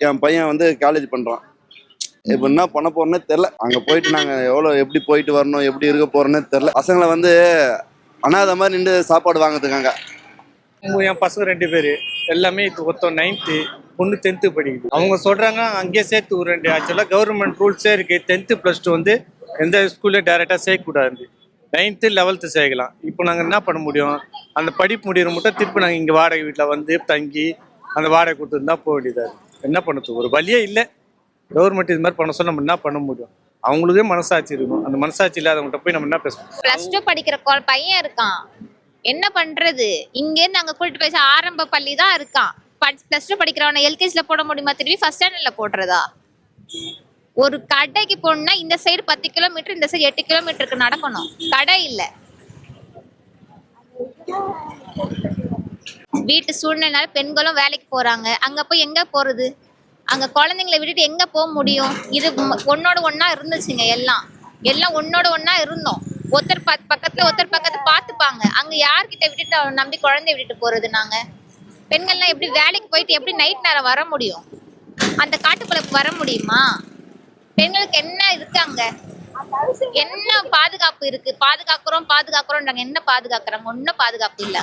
என் பையன் வந்து காலேஜ் பண்றான். இப்போ என்ன பண்ண போறோன்னே தெரில அங்க போயிட்டு நாங்க எவ்வளவு எப்படி போயிட்டு வரணும் எப்படி இருக்க போறோன்னே தெரில பசங்களை வந்து அனாதை மாதிரி நின்று சாப்பாடு வாங்குறதுக்காங்க என் பசங்க ரெண்டு பேர். எல்லாமே இப்போ ஒருத்தன் நைன்த்து பொண்ணு டென்த்து படிக்குது. அவங்க சொல்றாங்க அங்கேயே சேர்த்து ஒரு ரெண்டு ஆக்சுவலாக கவர்மெண்ட் ரூல்ஸே இருக்கு. டென்த்து ப்ளஸ் டூ வந்து எந்த ஸ்கூல்லையும் டைரெக்டாக சேர்க்கக்கூடாது நைன்த்து லெவல்த்து சேர்க்கலாம் இப்போ நாங்கள் என்ன பண்ண முடியும்? அந்த படிப்பு முடிகிற மட்டும் திருப்பி நாங்கள் இங்கே வாடகை வீட்டில் வந்து தங்கி அந்த வாடகை கொடுத்துருந்தா போக வேண்டியதாக இருக்குது என்ன பண்ணுறது ஒரு வழியே இல்லை. கவர்மெண்ட் இது மாதிரி பண்ண சொல்ல நம்ம என்ன பண்ண முடியும்? அவங்களுக்கே மனசாட்சி இருக்கும் அந்த மனசாட்சி இல்லாதவங்கள்ட்ட போய் நம்ம என்ன பேசணும் ப்ளஸ் டூ படிக்கிற பையன் இருக்கான். என்ன பண்றது? இங்கே இருந்து அங்க கூட்டிட்டு போய் ஆரம்ப பள்ளி தான் இருக்கான். ப்ளஸ் டூ படிக்கிறவனை எல்கேஜில போட முடியுமா திரும்பி ஃபர்ஸ்ட் ஸ்டாண்டர்ட்ல போடுறதா? ஒரு கடைக்கு போனா இந்த சைடு பத்து கிலோமீட்டர் இந்த சைடு எட்டு கிலோமீட்டருக்கு நடக்கணும். கடை இல்லை. வீட்டு சூழ்நிலைனால பெண்களும் வேலைக்கு போறாங்க. அங்க போய் எங்க போறது? அங்க குழந்தைங்களை விட்டுட்டு எங்க போக முடியும்? இது ஒன்னோட ஒண்ணா இருந்துச்சுங்க எல்லாம். எல்லாம் ஒன்னோட ஒன்றா இருந்தோம். ஒருத்தர் பத் பக்கத்துல ஒருத்தர் பக்கத்துல பாத்துப்பாங்க. அங்க யார்கிட்ட விட்டுட்டு நம்பி குழந்தைய விட்டுட்டு போறது நாங்க? பெண்கள்லாம் எப்படி வேலைக்கு போயிட்டு எப்படி நைட் நேரம் வர முடியும்? அந்த காட்டுக்குள்ள வர முடியுமா? பெண்களுக்கு என்ன இருக்காங்க என்ன பாதுகாப்பு இருக்கு? பாதுகாக்கிறோம் பாதுகாக்கிறோம் என்ன பாதுகாக்கிறாங்க? ஒன்னும் பாதுகாப்பு இல்ல.